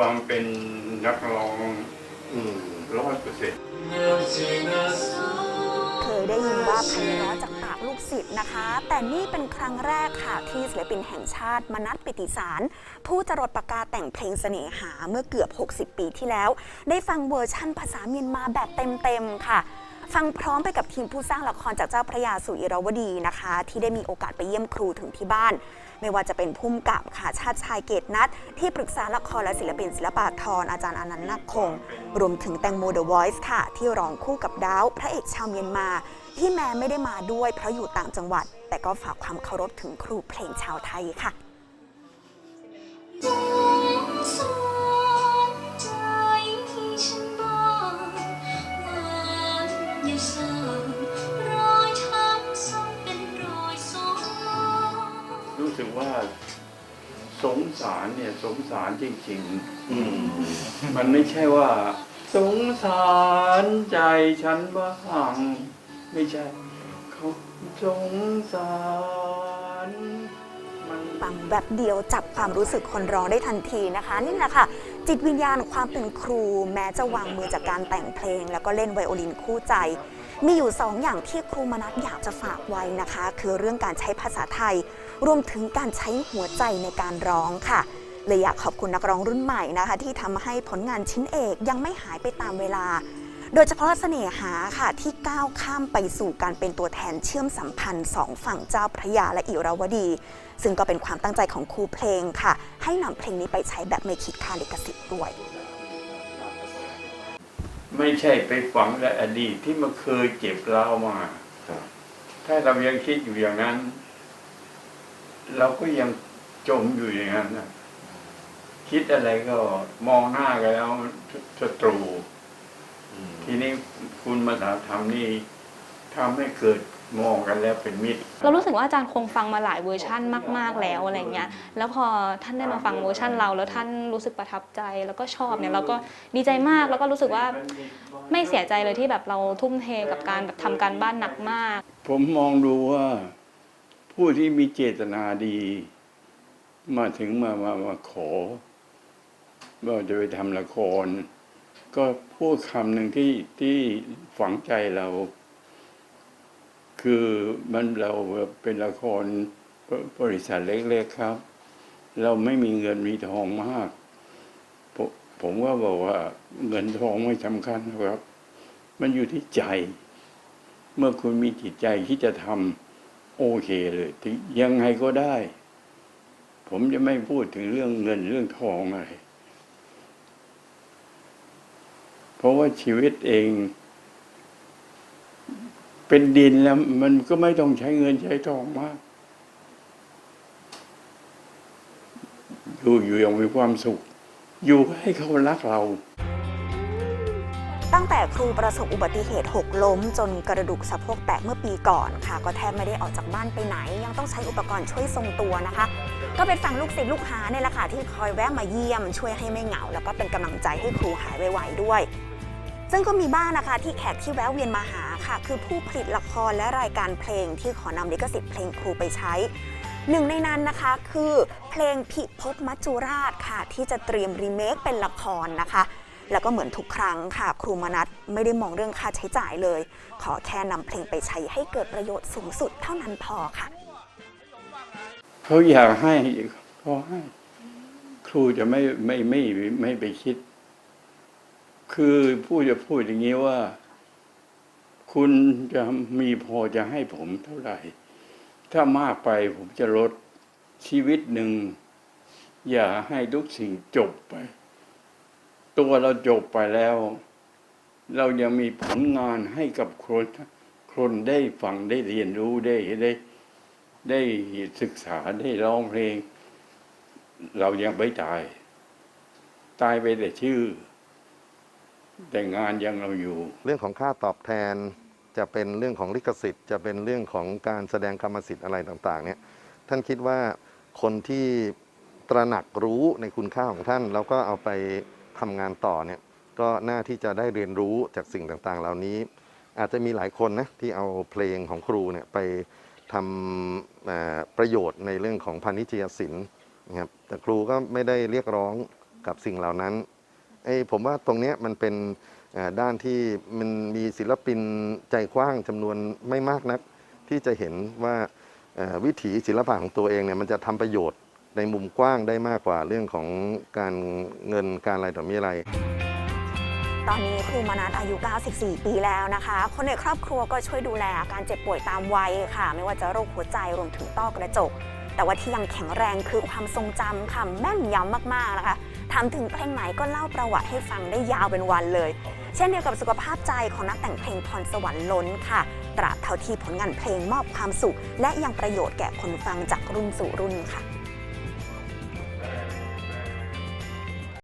ความเป็นนักร้องอืมร้อยเปอร์เซ็นต์เคยได้ยินว่าไพเราะจากปากลูกศิษย์นะคะ แต่นี่เป็นครั้งแรกค่ะที่ศิลปินแห่งชาติมนัสปิติสาร ผู้จรดปากกาแต่งเพลงเสน่หาเมื่อเกือบ 60 ปีที่แล้ว ได้ฟังเวอร์ชั่นภาษาเมียนมาแบบเต็มๆค่ะ ฟังพร้อมไปกับทีมผู้สร้างละครจากเจ้าพระยาสุอิรวดีนะคะ ที่ได้มีโอกาสไปเยี่ยมครูถึงที่บ้าน ไม่ว่าจะเป็นพุ่มกับค่ะชาติชายเกตนัทที่ปรึกษาละครและศิลปินศิลปาทรอาจารย์อนันต์นาคคง รวมถึงแตงโมเดอะวอยซ์ค่ะ ที่ร้องคู่กับดาว พระเอกชาวเมียนมา ที่แม้ไม่ได้มาด้วยเพราะอยู่ต่างจังหวัด แต่ก็ฝากความเคารพถึงครูเพลงชาวไทยค่ะ สงสารเนี่ยสงสารจริงอืมๆมันไม่ใช่ว่า สงสารใจฉันบ้างไม่ใช่เขาสงสารมันฟังแบบเดียวจับความรู้สึกคนร้องได้ทันทีนะคะ นี่แหละค่ะ จิตวิญญาณความเป็นครู แม้จะวางมือจากการแต่งเพลง แล้วก็เล่นไวโอลินคู่ใจ มีอยู่สองอย่างที่ครูมนัสอยากจะฝากไว้นะคะ คือเรื่องการใช้ภาษาไทย รวมถึงการใช้หัวใจในการร้องค่ะเลยอยากขอบคุณนักร้องรุ่นใหม่นะคะ ที่ทำให้ผลงานชิ้นเอกยังไม่หายไปตามเวลา โดยเฉพาะเสน่หาค่ะที่ก้าวข้ามไปสู่การเป็นตัวแทนเชื่อมสัมพันธ์สองฝั่งเจ้าพระยาและอิราวดี ซึ่งก็เป็นความตั้งใจของครูเพลงค่ะ ให้นำเพลงนี้ไปใช้แบบไม่คิดค่าลิขสิทธิ์ด้วย ไม่ใช่ไปฝังและอดีตที่มันเคยเจ็บเรามาครับถ้าเรายังคิดอยู่อย่างนั้น เราก็ยังจมอยู่อย่างนั้นนะคิดอะไรก็มองหน้ากันแล้วศัตรูอืมทีนี้คุณมาถามทำนี่ทำให้เกิด มองกันแล้วเป็นมิตร เรารู้สึกว่าอาจารย์คงฟังมาหลายเวอร์ชั่นมาก ๆ แล้วอะไรเงี้ย แล้วพอท่านได้มาฟังเวอร์ชั่นเรา แล้วท่านรู้สึกประทับใจแล้วก็ชอบเนี่ยเราก็ดีใจมากแล้วก็รู้สึกว่าไม่เสียใจเลยที่แบบเราทุ่มเทกับการแบบทำการบ้านหนักมาก ผมมองดูว่าผู้ที่มีเจตนาดี มาถึงมามามาขอว่าจะไปทำละคร ก็พูดคำหนึ่งที่ที่ฝังใจเรา คือมันเราเป็นละครบริษัทเล็กๆครับ เราไม่มีเงินมีทองมากผมผมก็บอกว่าเงินทองไม่สำคัญครับ มันอยู่ที่ใจ เมื่อคุณมีจิตใจที่จะทำโอเคเลยยังไงก็ได้ ผมจะไม่พูดถึงเรื่องเงินเรื่องทองอะไร เพราะว่าชีวิตเอง เป็นดินแล้วมันก็ไม่ต้องใช้เงินใช้ทองมากอยู่อยู่อย่างมีความสุข อยู่ให้เขารักเรา ตั้งแต่ครูประสบอุบัติเหตุหกล้ม จนกระดูกสะโพกแตกเมื่อปีก่อนค่ะ ก็แทบไม่ได้ออกจากบ้านไปไหน ยังต้องใช้อุปกรณ์ช่วยทรงตัวนะคะ ก็เป็นฝั่งลูกศิษย์ลูกหาเนี่ยแหละค่ะที่คอยแวะมาเยี่ยม ช่วยให้ไม่เหงา แล้วก็เป็นกำลังใจให้ครูหายไวๆด้วย ซึ่งก็มีบ้างนะคะที่แขกที่แวะเวียนมาหาค่ะ คือผู้ผลิตละครและรายการเพลงที่ขอนำลิขสิทธิ์เพลงครูไปใช้หนึ่งในนั้นนะคะคือเพลงพิภพมัจจุราชค่ะ ที่จะเตรียมรีเมคเป็นละครนะคะ แล้วก็เหมือนทุกครั้งค่ะ ครูมนัทไม่ได้มองเรื่องค่าใช้จ่ายเลย ขอแค่นำเพลงไปใช้ให้เกิดประโยชน์สูงสุดเท่านั้นพอค่ะเขาอยากให้ก็ให้ ครูจะไม่ไม่ไม่ไม่ไม่ไปคิด คือผู้จะพูดอย่างนี้ว่า คุณจะมีพอจะให้ผมเท่าไหร่ ถ้ามากไปผมจะลดชีวิตหนึ่ง อย่าให้ทุกสิ่งจบไป ตัวเราจบไปแล้ว เรายังมีผลงานให้กับคนคนได้ฟังได้เรียนรู้ได้ได้ได้ศึกษาได้ร้องเพลง เรายังไม่ตาย ตายไปแต่ชื่อ แต่งานยังเราอยู่ เรื่องของค่าตอบแทนจะเป็นเรื่องของลิขสิทธิ์ จะเป็นเรื่องของการแสดงกรรมสิทธิ์อะไรต่างๆเนี่ยท่านคิดว่าคนที่ตระหนักรู้ในคุณค่าของท่าน แล้วก็เอาไปทำงานต่อเนี่ยก็น่าที่จะได้เรียนรู้จากสิ่งต่างๆ เหล่านี้ อาจจะมีหลายคนนะที่เอาเพลงของครูเนี่ยไปทำประโยชน์ในเรื่องของพาณิชยศิลป์นะครับแต่ครูก็ไม่ได้เรียกร้องกับสิ่งเหล่านั้น ไอ้ผมว่าตรงนี้มันเป็นด้านที่มันมีศิลปินใจกว้างจำนวนไม่มากนัก ที่จะเห็นว่าวิถีศิลปะของตัวเองเนี่ยมันจะทำประโยชน์ในมุมกว้างได้มากกว่าเรื่องของการเงินการอะไรต่อมีอะไร ตอนนี้ครูมานัสอายุ 94 ปีแล้วนะคะ คนในครอบครัวก็ช่วยดูแลอาการเจ็บป่วยตามวัยค่ะ ไม่ว่าจะโรคหัวใจรวมถึงต้อกระจก แต่ว่าที่ยังแข็งแรงคือความทรงจำค่ะแม่นยำมากๆนะคะ ทำถึงเพลงไหนก็เล่าประวัติให้ฟังได้ยาวเป็นวันเลย เช่นเดียวกับสุขภาพใจของนักแต่งเพลงพรสวรรค์ล้นค่ะ ตราบเท่าที่ผลงานเพลงมอบความสุข และยังประโยชน์แก่คนฟังจากรุ่นสู่รุ่นค่ะ